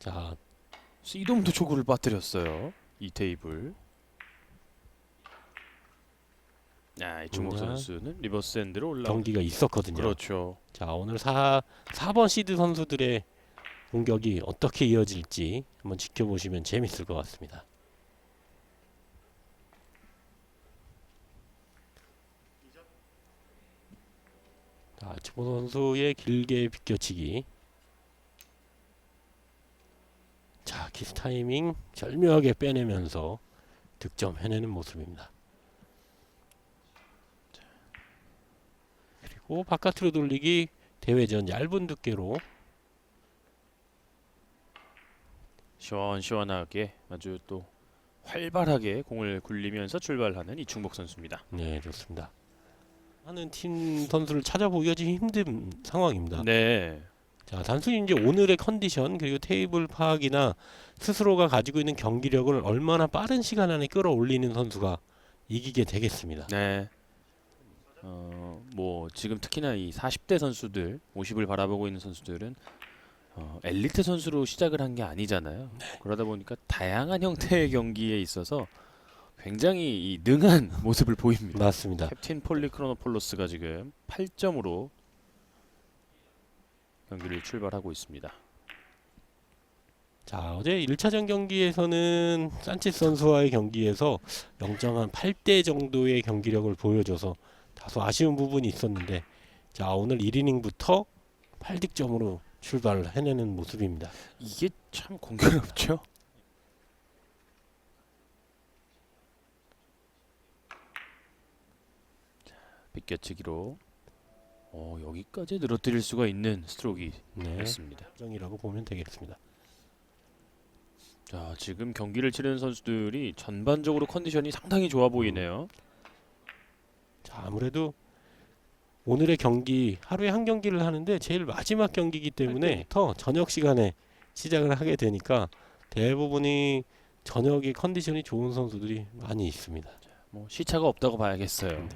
자, 이동도 초구를 빠뜨렸어요. 이 테이블. 아, 이충목 자. 선수는 리버스 핸드로 올라. 경기가 있었거든요. 그렇죠. 자, 오늘 4 4번 시드 선수들의 공격이 어떻게 이어질지 한번 지켜보시면 재밌을 것 같습니다. 자, 치보 선수의 길게 비껴치기. 자, 키스 타이밍 절묘하게 빼내면서 득점 해내는 모습입니다. 그리고 바깥으로 돌리기 대회전 얇은 두께로 시원시원하게 아주 또 활발하게 공을 굴리면서 출발하는 이충복 선수입니다. 네 좋습니다. 하는 팀 선수를 찾아보기가 좀 힘든 상황입니다. 네. 자 단순히 이제 오늘의 컨디션 그리고 테이블 파악이나 스스로가 가지고 있는 경기력을 얼마나 빠른 시간 안에 끌어올리는 선수가 이기게 되겠습니다. 네. 어, 뭐 지금 특히나 이 40대 선수들, 50을 바라보고 있는 선수들은 어, 엘리트 선수로 시작을 한 게 아니잖아요. 그러다 보니까 다양한 형태의 경기에 있어서 굉장히 이 능한 모습을 보입니다. 맞습니다. 캡틴 폴리크로노폴로스가 지금 8점으로 경기를 출발하고 있습니다. 자 어제 1차전 경기에서는 산체스 선수와의 경기에서 0.한 8대 정도의 경기력을 보여줘서 다소 아쉬운 부분이 있었는데 자 오늘 1이닝부터 8득점으로 출발을 해내는 모습입니다. 이게 참 공교롭죠? 자, 비껴치기로 어, 여기까지 늘어뜨릴 수가 있는 스트로크였습니다. 네, 정이라고 보면 되겠습니다. 자, 지금 경기를 치르는 선수들이 전반적으로 컨디션이 상당히 좋아 보이네요. 자 아무래도 오늘의 경기 하루에 한 경기를 하는데 제일 마지막 경기이기 때문에 더 저녁 시간에 시작을 하게 되니까 대부분이 저녁에 컨디션이 좋은 선수들이 많이 있습니다. 뭐 시차가 없다고 봐야겠어요. 네.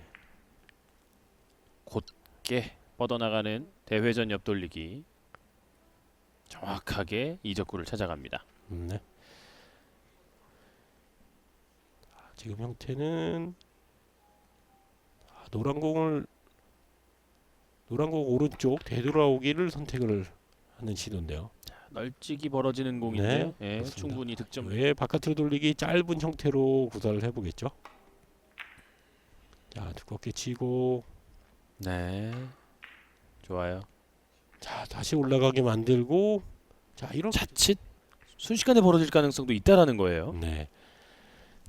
곧게 뻗어나가는 대회전 옆돌리기 정확하게 이적구를 찾아갑니다. 음, 네. 아, 지금 형태는 아, 노란 공을 노란 공 오른쪽 되돌아오기를 선택을 하는 시도인데요. 널찍이 벌어지는 공인데요. 예, 그렇습니다. 충분히 득점. 왜 바깥으로 돌리기 짧은 형태로 구사를 해보겠죠. 자 두껍게 치고 네, 좋아요. 자 다시 올라가게 만들고 자 이런 자칫 순식간에 벌어질 가능성도 있다라는 거예요. 네.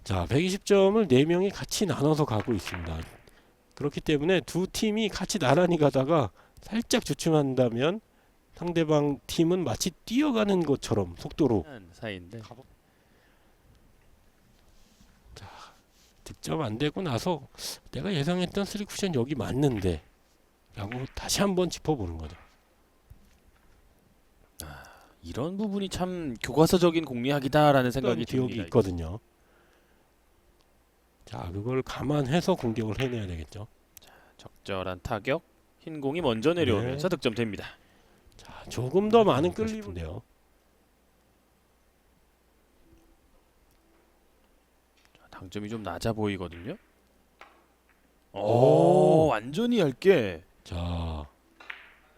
자, 120점을 네 명이 같이 나눠서 가고 있습니다. 그렇기 때문에 두 팀이 같이 나란히 가다가 살짝 주춤한다면 상대방 팀은 마치 뛰어가는 것처럼 속도로 한 사이인데 득점 안 되고 나서 내가 예상했던 쓰리 쿠션 여기 맞는데 라고 다시 한번 짚어보는 거죠. 이런 부분이 참 교과서적인 공략이다라는 생각이 기억이. 있거든요. 자, 그걸 감안해서 공격을 해내야 되겠죠. 적절한 타격, 흰 공이 먼저 내려오면서 득점됩니다. 자, 조금 더 많은 그러고 끌림인데요. 당점이 좀 낮아 보이거든요. 오, 오. 완전히 얇게. 자,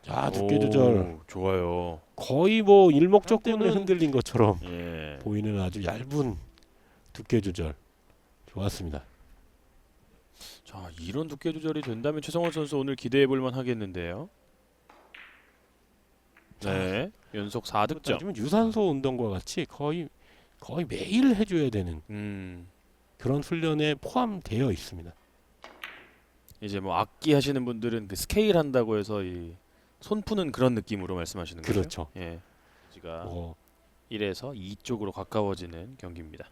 자 두께 조절 오, 좋아요. 거의 뭐 일목적분을 흔들린 것처럼 예. 보이는 아주 얇은 두께 조절 좋았습니다. 자, 이런 두께 조절이 된다면 최성원 선수 오늘 기대해 볼 만 하겠는데요. 네, 연속 4득점. 따지면 유산소 운동과 같이 거의 거의 매일 해줘야 되는 음, 그런 훈련에 포함되어 있습니다. 이제 뭐 악기 하시는 분들은 그 스케일 한다고 해서 이 손 푸는 그런 느낌으로 말씀하시는 거죠. 그렇죠. 예. 지가 뭐 1에서 2 쪽으로 가까워지는 경기입니다.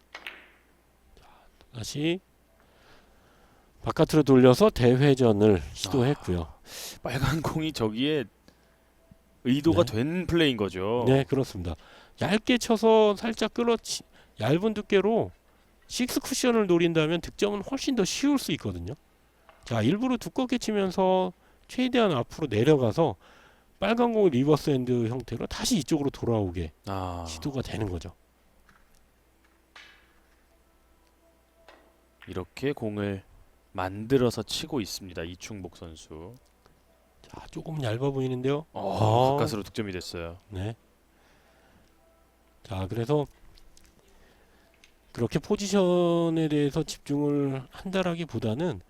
다시 바깥으로 돌려서 대회전을 시도했고요. 빨간 공이 저기에 의도가 네. 된 플레이인 거죠. 네, 그렇습니다. 얇게 쳐서 살짝 끌어치 얇은 두께로 식스 쿠션을 노린다면 득점은 훨씬 더 쉬울 수 있거든요. 자, 일부러 두껍게 치면서 최대한 앞으로 내려가서 빨간 공이 리버스 핸드 형태로 다시 이쪽으로 돌아오게 아, 시도가 되는 거죠. 이렇게 공을 만들어서 치고 있습니다. 이충복 선수. 자, 조금 얇아 보이는데요. 어, 아. 가까스로 득점이 됐어요. 네. 자, 그래서 그렇게 포지션에 대해서 집중을 한다라기보다는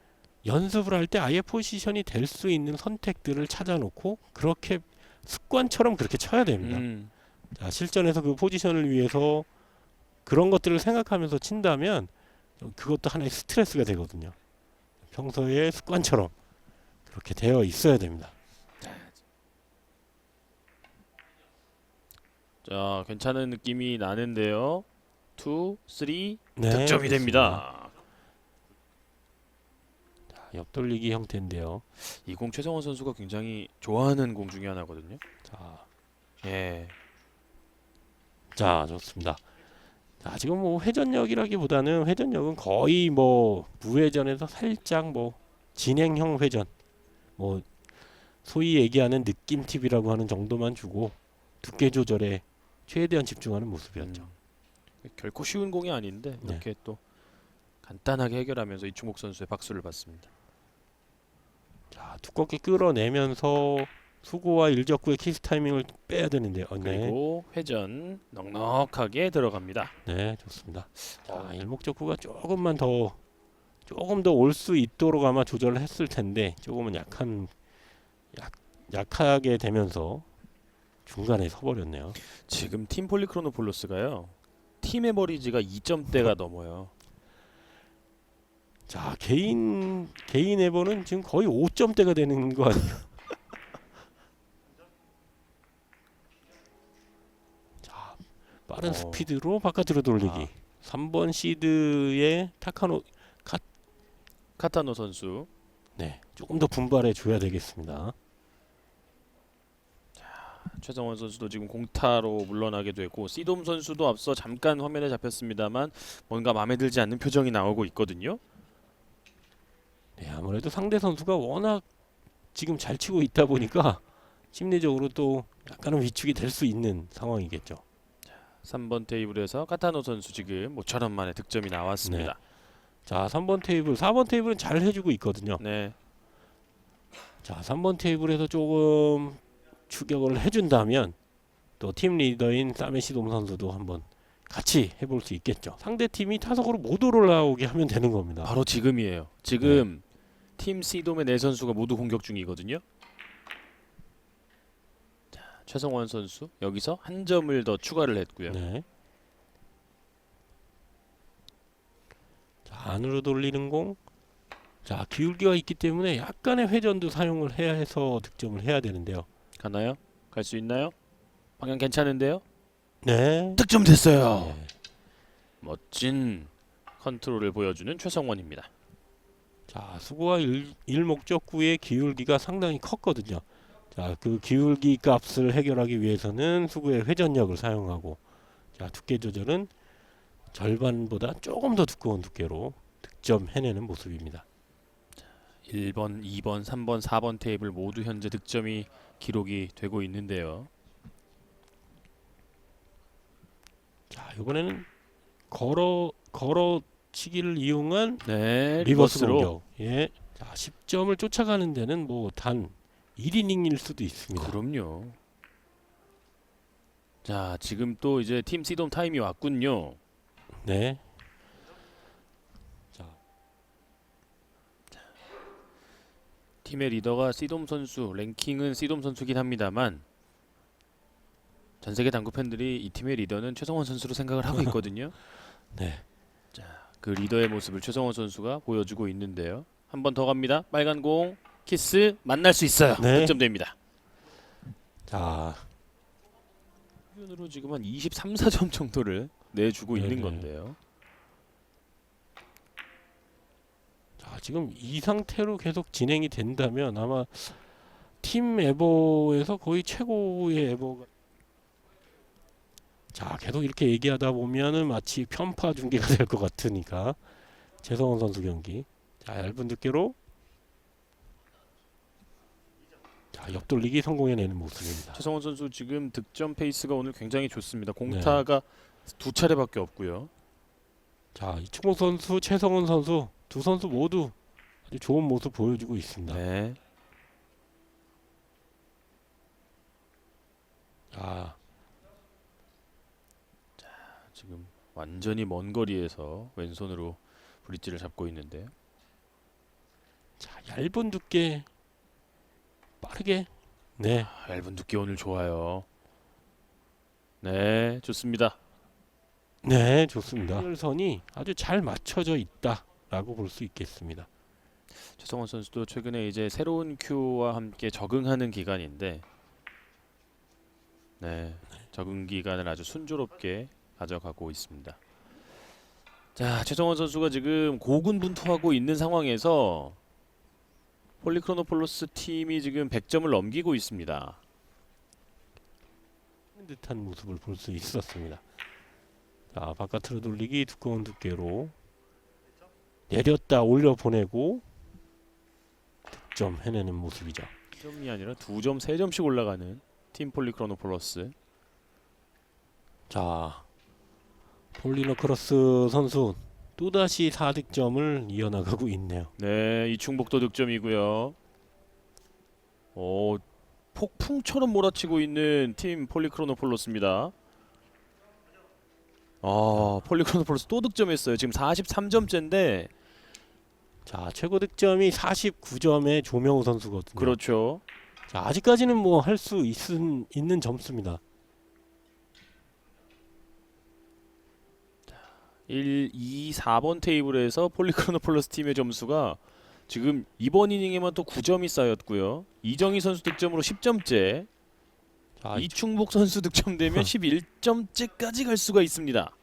연습을 할 때 아예 포지션이 될 수 있는 선택들을 찾아놓고 그렇게 습관처럼 그렇게 쳐야 됩니다. 음, 자, 실전에서 그 포지션을 위해서 그런 것들을 생각하면서 친다면 그것도 하나의 스트레스가 되거든요. 평소에 습관처럼 그렇게 되어 있어야 됩니다. 자, 괜찮은 느낌이 나는데요. 2, 3 네, 득점이. 됩니다. 자, 옆돌리기 형태인데요. 이 공 최성원 선수가 굉장히 좋아하는 공 중에 하나거든요. 자, 예. 자, 좋습니다. 자, 지금 뭐 회전력이라기보다는 회전력은 거의 뭐 무회전에서 살짝 뭐 진행형 회전, 뭐 소위 얘기하는 느낌 팁이라고 하는 정도만 주고 두께 조절에 최대한 집중하는 모습이었죠. 음, 결코 쉬운 공이 아닌데 네. 이렇게 또 간단하게 해결하면서 이충복 선수의 박수를 받습니다. 자, 두껍게 끌어내면서 수고와 일적구의 키스 타이밍을 빼야 되는데요. 어, 네, 그리고 회전 넉넉하게 들어갑니다. 네, 좋습니다. 자, 일목적구가 조금만 더 조금 더 올 수 있도록 아마 조절을 했을 텐데 조금은 약한 약 약하게 되면서 중간에 서버렸네요. 지금 팀 폴리크로노폴로스가요. 팀 에버리지가 2점대가 넘어요. 자, 개인 개인 에버는 지금 거의 5점대가 되는 거 아니에요? 자, 빠른 어. 스피드로 바깥으로 돌리기. 아. 3번 시드의 타카노 카타노 선수 네, 조금 더 분발해 줘야 되겠습니다. 최성원 선수도 지금 공타로 물러나게 되고 시돔 선수도 앞서 잠깐 화면에 잡혔습니다만 뭔가 마음에 들지 않는 표정이 나오고 있거든요. 네, 아무래도 상대 선수가 워낙 지금 잘 치고 있다 보니까 심리적으로 또 약간은 위축이 될 수 있는 상황이겠죠. 3번 테이블에서 카타노 선수 지금 모처럼 만에 득점이 나왔습니다. 자, 3번 테이블, 4번 테이블은 잘 해주고 있거든요. 네. 자, 3번 테이블에서 조금 추격을 해준다면 또 팀 리더인 사메시 돔 선수도 한번 같이 해볼 수 있겠죠. 상대 팀이 타석으로 못 올라오게 하면 되는 겁니다. 바로 지금이에요. 지금 팀 시돔의 네 선수가 모두 공격 중이거든요. 자, 최성원 선수 여기서 한 점을 더 추가를 했고요. 네. 자, 안으로 돌리는 공. 자, 기울기가 있기 때문에 약간의 회전도 사용을 해야 해서 득점을 해야 되는데요. 가나요? 갈 수 있나요? 방향 괜찮은데요? 네. 득점 됐어요. 네. 멋진 컨트롤을 보여주는 최성원입니다. 자, 수고와 일, 일목적구의 기울기가 상당히 컸거든요. 자, 그 기울기 값을 해결하기 위해서는 수구의 회전력을 사용하고 자, 두께 조절은 절반보다 조금 더 두꺼운 두께로 득점 해내는 모습입니다. 1번, 2번, 3번, 4번 테이블 모두 현재 득점이 기록이 되고 있는데요. 자, 이번에는 걸어 걸어치기를 이용한 네, 리버스 공격. 예. 자, 10점을 쫓아가는 데는 뭐 단 1이닝일 수도 있습니다. 그럼요. 자, 지금 또 이제 팀 시돔 타임이 왔군요. 네. 자, 팀의 리더가 시돔 선수, 랭킹은 시돔 선수긴 합니다만 전 세계 당구 팬들이 이 팀의 리더는 최성원 선수로 생각을 하고 있거든요. 네. 그 리더의 모습을 최성원 선수가 보여주고 있는데요. 한 번 더 갑니다. 빨간 공 키스 만날 수 있어요. 네. 득점됩니다. 자, 표현으로 지금 한 23, 4점 정도를 내주고 있는 네네. 건데요. 자, 지금 이 상태로 계속 진행이 된다면 아마 팀 에버에서 거의 최고의 에버가 자, 계속 이렇게 얘기하다 보면은 마치 편파 중계가 될 것 같으니까 최성원 선수 경기. 자, 얇은 두께로 자, 자, 옆돌리기 성공해내는 모습입니다. 최성원 선수 지금 득점 페이스가 오늘 굉장히 좋습니다. 공타가 두 차례밖에 없고요. 자, 이충복 선수, 최성훈 선수 두 선수 모두 아주 좋은 모습 보여주고 있습니다. 네. 자, 지금 완전히 먼 거리에서 왼손으로 브릿지를 잡고 있는데요. 자, 얇은 두께 빠르게 네, 아, 얇은 두께 오늘 좋아요. 네, 좋습니다. 네, 좋습니다. 선이 아주 잘 맞춰져 있다라고 볼 수 있겠습니다. 최성원 선수도 최근에 이제 새로운 큐와 함께 적응하는 기간인데, 네, 적응 기간을 아주 순조롭게 가져가고 있습니다. 자, 최성원 선수가 지금 고군분투하고 있는 상황에서 폴리크로노폴로스 팀이 지금 100점을 넘기고 있습니다. 듯한 모습을 볼 수 있었습니다. 자, 바깥으로 돌리기 두꺼운 두께로 내렸다 올려 보내고 득점 해내는 모습이죠. 점이 아니라 두 점, 세 점씩 올라가는 팀 폴리크로노폴로스. 자, 폴리너 크로스 선수 또다시 4득점을 이어나가고 있네요. 네, 이충복도 득점이고요. 오, 폭풍처럼 몰아치고 있는 팀 폴리크로노폴로스입니다. 아, 폴리크로노폴로스 또 득점했어요. 지금 43점째인데 자, 최고 득점이 49점의 조명우 선수거든요. 그렇죠. 자, 아직까지는 뭐 할 수 있는 점수입니다. 1, 2, 4번 테이블에서 폴리크로노폴로스 팀의 점수가 지금 이번 이닝에만 또 9점이 쌓였고요. 이정희 선수 득점으로 10점째, 자, 이충복 선수 득점되면 11점째까지 갈 수가 있습니다.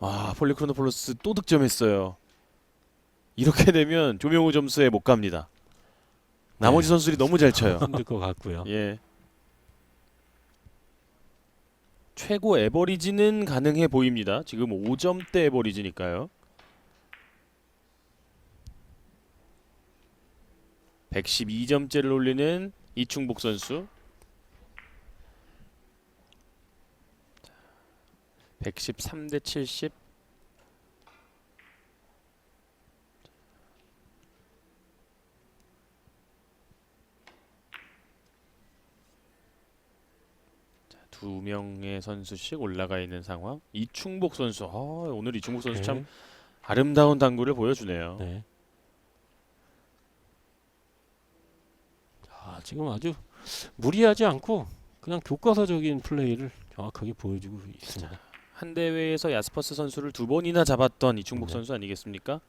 아, 폴리크로노폴로스 또 득점했어요. 이렇게 되면 조명우 점수에 못 갑니다. 나머지 네. 선수들이 너무 잘 쳐요. 힘들 것 같고요. 예. 최고 에버리지는 가능해 보입니다. 지금 5점대 에버리지니까요. 112점째를 올리는 이충복 선수. 113 대 70. 두 명의 선수씩 올라가 있는 상황. 이충복 선수. 아, 오늘 이충복 선수 참 아름다운 당구를 보여주네요. 네. 자, 지금 아주 무리하지 않고 그냥 교과서적인 플레이를 정확하게 보여주고 있습니다. 한 대회에서 야스퍼스 선수를 두 번이나 잡았던 이충복 네. 선수 아니겠습니까?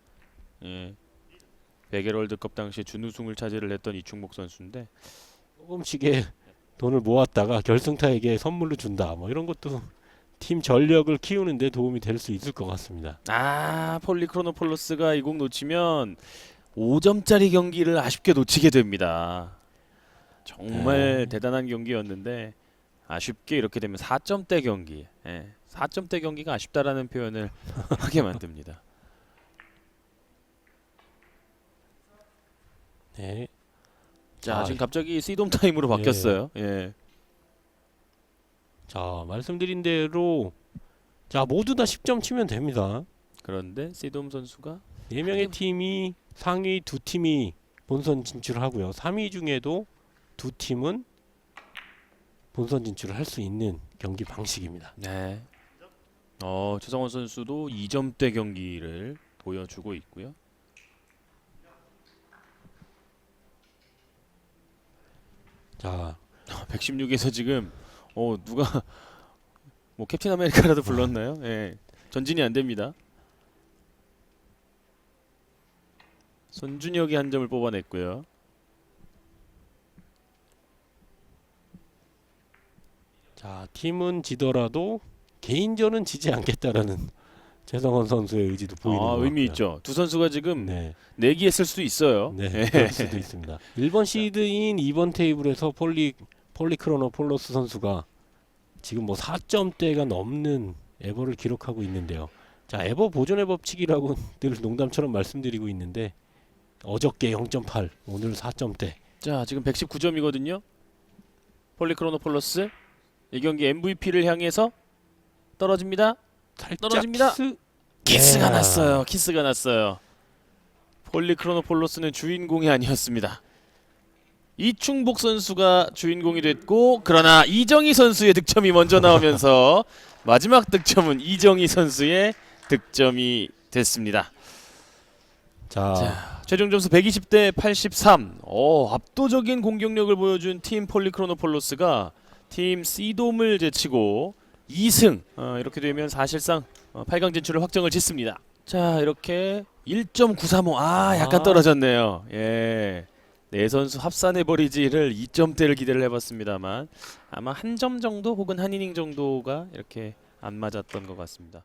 예. 베겔 월드컵 당시에 준우승을 차지를 했던 이충복 선수인데 조금씩의 돈을 모았다가 결승타에게 선물로 준다. 뭐 이런 것도 팀 전력을 키우는데 도움이 될 수 있을 것 같습니다. 아 폴리크로노폴로스가 이공 놓치면 5점짜리 경기를 아쉽게 놓치게 됩니다. 정말 네. 대단한 경기였는데 아쉽게 이렇게 되면 4점대 경기, 예, 4점대 경기가 아쉽다라는 표현을 하게 만듭니다. 네. 자 아, 지금 갑자기 시돔 타임으로 예. 바뀌었어요. 예. 자, 말씀드린 대로 자, 모두 다 10점 치면 됩니다. 그런데 시돔 선수가 네 명의 팀이 상위 두 팀이 본선 진출을 하고요. 3위 중에도 두 팀은 본선 진출을 할 수 있는 경기 방식입니다. 네. 어 최성원 선수도 2점대 경기를 보여주고 있고요. 자, 116에서 지금 어 누가 뭐 캡틴 아메리카라도 불렀나요? 예. 전진이 안 됩니다. 손준혁이 한 점을 뽑아냈고요. 자, 팀은 지더라도 개인전은 지지 않겠다라는 최성원 선수의 의지도 보이는 아 것 의미 같고요. 있죠. 두 선수가 지금 네, 내기했을 수도 있어요. 네, 예. 그럴 수도 있습니다. 1번 시드인 2번 테이블에서 폴리 폴리크로노 폴로스 선수가 지금 뭐 4점대가 넘는 에버를 기록하고 있는데요. 자, 에버 보존의 법칙이라고 늘 농담처럼 말씀드리고 있는데 어저께 0.8, 오늘 4점대. 자 지금 119점이거든요. 폴리크로노폴로스 이 경기 MVP를 향해서 떨어집니다. 살짝 떨어집니다. 키스. 키스가 네. 났어요. 키스가 났어요. 폴리크로노폴로스는 주인공이 아니었습니다. 이충복 선수가 주인공이 됐고 그러나 이정희 선수의 득점이 먼저 나오면서 마지막 득점은 이정희 선수의 득점이 됐습니다. 자, 자, 최종 점수 120대 83. 어, 압도적인 공격력을 보여준 팀 폴리크로노폴로스가 팀 시돔을 제치고 2승. 어, 이렇게 되면 사실상 어, 8강 진출을 확정을 짓습니다. 자, 이렇게 1.935. 아, 약간 아. 떨어졌네요. 예. 네 선수 합산해 버리지를 2점대를 기대를 해봤습니다만 아마 한 점 정도 혹은 한 이닝 정도가 이렇게 안 맞았던 것 같습니다.